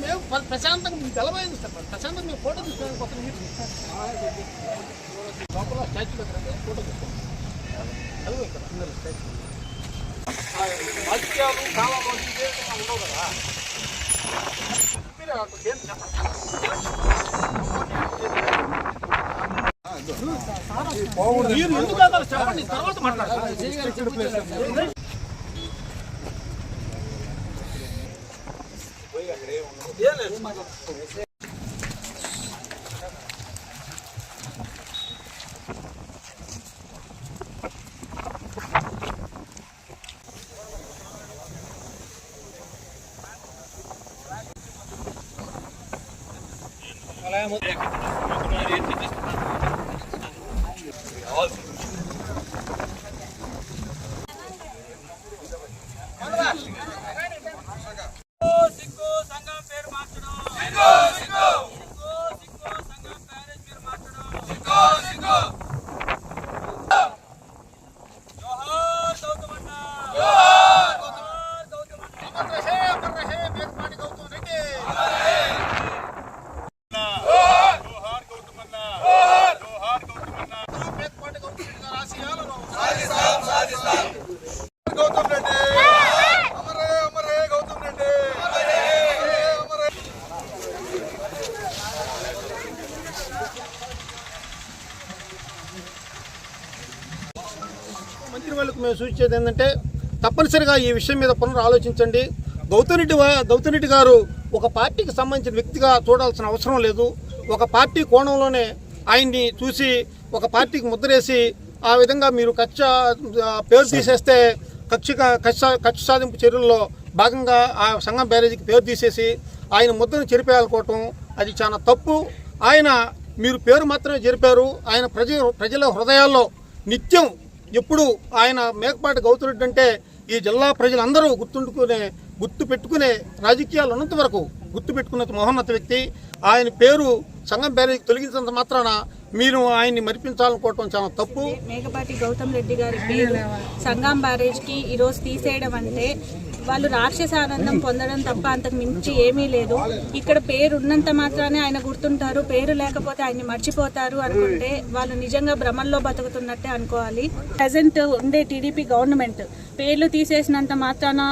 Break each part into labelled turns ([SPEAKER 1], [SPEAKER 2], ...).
[SPEAKER 1] మేము ప్ర- ప్రశాంతంగా మీకు తెలవైంది సార్. ప్రశాంతంగా మేము ఫోటో తీసుకోవడానికి కొత్త మీరు. లోపల స్టాచ్యూ దగ్గర ఫోటో తీసుకోండి ఇక్కడ స్టాచ్యూ. ఉండవు కదా. మీరు ఎందుకు చెప్పండి తర్వాత మాట్లాడతారు
[SPEAKER 2] Gracias.
[SPEAKER 1] మంత్రి వాళ్ళకు మేము సూచించేది ఏంటంటే తప్పనిసరిగా ఈ విషయం మీద పునరు ఆలోచించండి. గౌతమ్ రెడ్డి వా- గౌతమ్ రెడ్డి గారు ఒక పార్టీకి సంబంధించిన వ్యక్తిగా చూడాల్సిన అవసరం లేదు. ఒక పార్టీ కోణంలోనే ఆయన్ని చూసి ఒక పార్టీకి ముద్రేసి ఆ విధంగా మీరు కక్ష పేరు తీసేస్తే కక్ష కక్ష కక్ష సాధింపు చర్యల్లో భాగంగా ఆ సంఘం బ్యారేజీకి పేరు తీసేసి ఆయన ముద్రను చెరిపేయాలనుకోవటం అది చాలా తప్పు. ఆయన మీరు పేరు మాత్రమే జరిపారు. ఆయన ప్రజ ప్రజల హృదయాల్లో నిత్యం ఎప్పుడు ఆయన మేకపాటి గౌతురెడ్డి అంటే ఈ జిల్లా ప్రజలందరూ గుర్తుండుకునే గుర్తు పెట్టుకునే రాజకీయాలు ఉన్నంత వరకు గుర్తు పెట్టుకున్న మహోన్నత వ్యక్తి. ఆయన పేరు సంఘం బ్యారేజ్ తొలగించినంత మాత్రాన మీరు ఆయన్ని మరిపించాలనుకోవటం చాలా తప్పు.
[SPEAKER 3] మేకపాటి గౌతమ్ రెడ్డి గారి పేరు సంగం బ్యారేజ్కి ఈరోజు తీసేయడం అంటే వాళ్ళు రాక్షస ఆనందం పొందడం తప్ప అంతకు మించి ఏమీ లేదు. ఇక్కడ పేరు ఉన్నంత మాత్రానే ఆయన గుర్తుంటారు. పేరు లేకపోతే ఆయన్ని మర్చిపోతారు అనుకుంటే వాళ్ళు నిజంగా భ్రమంలో బతుకుతున్నట్టే అనుకోవాలి. ప్రజెంట్ ఉండే టీడీపీ గవర్నమెంట్ పేర్లు తీసేసినంత మాత్రాన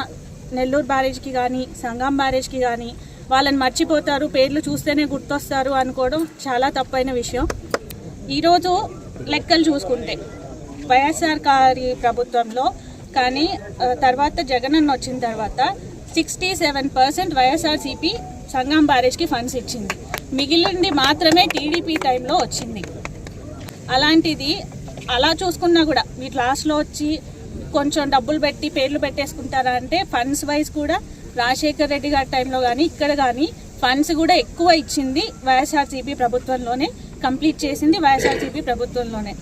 [SPEAKER 3] నెల్లూరు బ్యారేజ్కి కానీ సంగం బ్యారేజ్కి కానీ వాళ్ళని మర్చిపోతారు. పేర్లు చూస్తేనే గుర్తొస్తారు అనుకోవడం చాలా తప్పైన విషయం. ఈరోజు లెక్కలు చూసుకుంటే వైఎస్ఆర్ గారి ప్రభుత్వంలో కానీ తర్వాత జగన్ అన్న వచ్చిన తర్వాత sixty seven percent YSRCP Sangam బ్యారేజ్కి funds ఇచ్చింది. మిగిలింది మాత్రమే టీడీపీ టైంలో వచ్చింది. అలాంటిది అలా చూసుకున్నా కూడా మీరు లాస్ట్లో వచ్చి కొంచెం డబ్బులు పెట్టి పేర్లు పెట్టేసుకుంటారా అంటే ఫండ్స్ వైజ్ కూడా రాజశేఖర్ రెడ్డి గారి టైంలో కానీ ఇక్కడ కానీ ఫండ్స్ కూడా ఎక్కువ ఇచ్చింది వైఎస్ఆర్సీపీ ప్రభుత్వంలోనే కంప్లీట్ చేసింది వైఎస్ఆర్సీపీ ప్రభుత్వంలోనే.